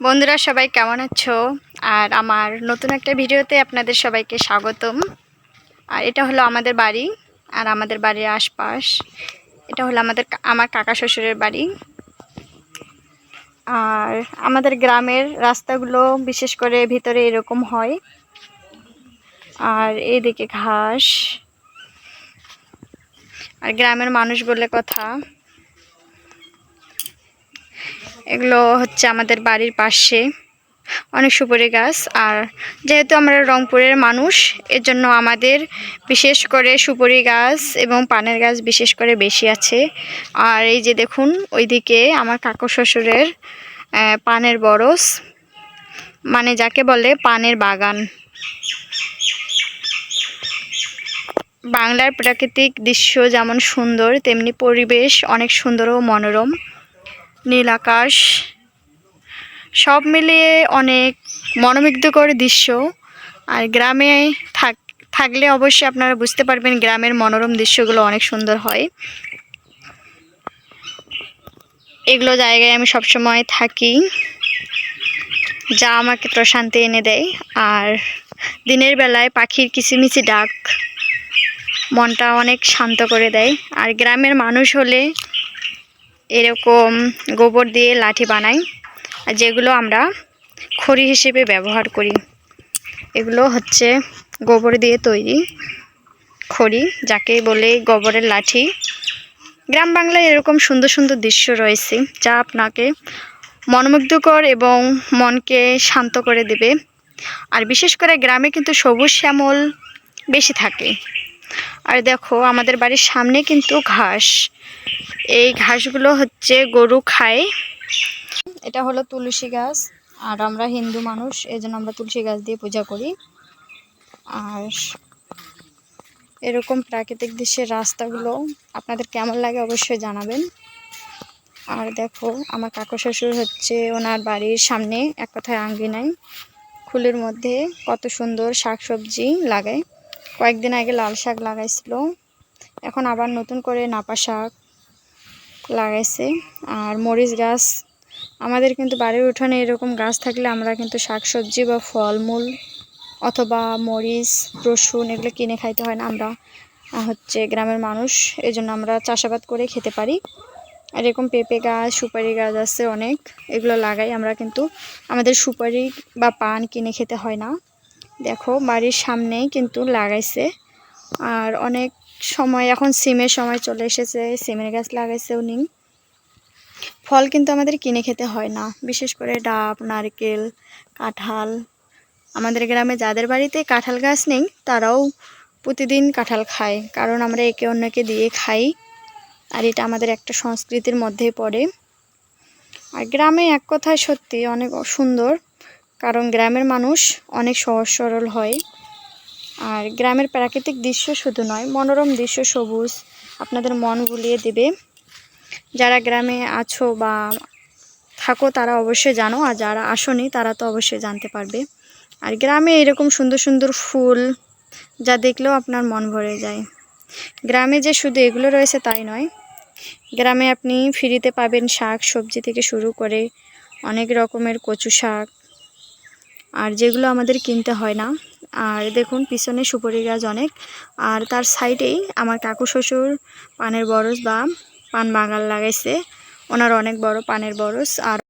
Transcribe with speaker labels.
Speaker 1: বন্ধুরা, সবাই কেমন আছো? আর আমার নতুন একটা ভিডিওতে আপনাদের সবাইকে স্বাগতম। আর এটা হলো আমাদের বাড়ি আর আমাদের বাড়ির আশপাশ। এটা হলো আমাদের আমার কাকা শ্বশুরের বাড়ি। আর আমাদের গ্রামের রাস্তাগুলো বিশেষ করে ভিতরে এরকম হয়। আর এইদিকে ঘাস। আর গ্রামের মানুষ বলে কথা। এগুলো হচ্ছে আমাদের বাড়ির পাশে। অনেক সুপারি গাছ। আর যেহেতু আমরা রংপুরের মানুষ এর জন্য আমাদের বিশেষ করে সুপারি গাছ এবং পানের গাছ বিশেষ করে বেশি আছে। আর এই যে দেখুন, ওইদিকে আমার কাকু শ্বশুরের পানের বরস। মানে যাকে বলে পানের বাগান। বাংলার প্রাকৃতিক দৃশ্য যেমন সুন্দর, তেমনি পরিবেশ অনেক সুন্দর ও মনোরম। নীল আকাশ। সব মিলিয়ে অনেক মনোমুগ্ধকর দৃশ্য। আর গ্রামে থাক, থাকলে অবশ্যই আপনারা বুঝতে পারবেন গ্রামের মনোরম দৃশ্যগুলো অনেক সুন্দর হয়। এগুলো জায়গায় আমি সবসময় থাকি। যা আমাকে প্রশান্তি এনে দেয়। আর দিনের বেলায় পাখির কিচিমিচি ডাক মনটা অনেক শান্ত করে দেয়। আর গ্রামের মানুষ হলে এরকম গোবর দিয়ে লাঠি বানাই যেগুলো আমরা খড়ি হিসেবে ব্যবহার করি। এগুলো হচ্ছে গোবর দিয়ে তৈরি খড়ি, যাকে বলে গোবরের লাঠি। গ্রাম বাংলায় এরকম সুন্দর সুন্দর দৃশ্য রয়েছে, যা আপনাকে মনোমুগ্ধকর এবং মনকে শান্ত করে দেবে। আর বিশেষ করে গ্রামে কিন্তু সবুজ শ্যামল বেশি থাকে। আর দেখো, আমাদের বাড়ির সামনে কিন্তু ঘাস। এই ঘাসগুলো হচ্ছে গরু খায়। এটা হলো তুলসী গাছ, আর আমরা হিন্দু মানুষ এই জন্য আমরা তুলসী গাছ দিয়ে পূজা করি। আর এরকম প্রাকৃতিক দৃশ্যের রাস্তাগুলো আপনাদের কেমন লাগে অবশ্যই জানাবেন। আর দেখো, আমার কাকু শ্বশুর হচ্ছে, ওনার বাড়ির সামনে এক কথায় আঙ্গিনায় ফুলের মধ্যে কত সুন্দর শাক সবজি লাগায়। কয়েকদিন আগে লাল শাক লাগাইছিল, এখন আবার নতুন করে নাপা শাক লাগাইছে। আর মরিচ গাছ, আমাদের কিন্তু বাড়ির উঠানে এরকম গাছ থাকলে আমরা কিন্তু শাকসবজি বা ফলমূল অথবা মরিচ, রসুন এগুলো কিনে খাইতে হয় না আমরা। হচ্ছে গ্রামের মানুষ এই জন্য আমরা চাষাবাদ করে খেতে পারি। আর এরকম পেঁপে গাছ, সুপারি গাছ আছে অনেক, এগুলো লাগাই আমরা কিন্তু আমাদের সুপারি বা পান কিনে খেতে হয় না। দেখো বাড়ির সামনেই কিন্তু লাগাইছে। আর অনেক সময়, এখন সিমের সময় চলে এসেছে, সিমের গাছ লাগাইছে উনি। ফল কিন্তু আমাদের কিনে খেতে হয় না, বিশেষ করে ডাব, নারকেল, কাঁঠাল। আমাদের গ্রামে যাদের বাড়িতে কাঁঠাল গাছ নেই, তারাও প্রতিদিন কাঁঠাল খায়, কারণ আমরা একে অন্যকে দিয়ে খাই, আর এটা আমাদের একটা সংস্কৃতির মধ্যে পড়ে। আর গ্রামে এক কথায় সত্যি অনেক সুন্দর, কারণ গ্রামের মানুষ অনেক সহজ সরল হয়। আর গ্রামের প্রাকৃতিক দৃশ্য শুধু নয়, মনোরম দৃশ্য সবুজ আপনাদের মন ভুলিয়ে দেবে। যারা গ্রামে আছো বা থাকো, তারা অবশ্যই জানো, আর যারা আসনি, তারা তো অবশ্যই জানতে পারবে। আর গ্রামে এরকম সুন্দর সুন্দর ফুল যা দেখলেও আপনার মন ভরে যায়। গ্রামে যে শুধু এগুলো রয়েছে তাই নয়, গ্রামে আপনি ফ্রিতে পাবেন শাক, সবজি থেকে শুরু করে অনেক রকমের কচু শাক। আর যেগুলো আমাদের কিনতে হয় না আর দেখুন, পিছনে সুপারি গাছ অনেক। আর তার সাইডেই আমার কাকু শ্বশুর পানের বরস বা পান বাগান লাগাইছে। ওনার অনেক বড় পানের বরস। আর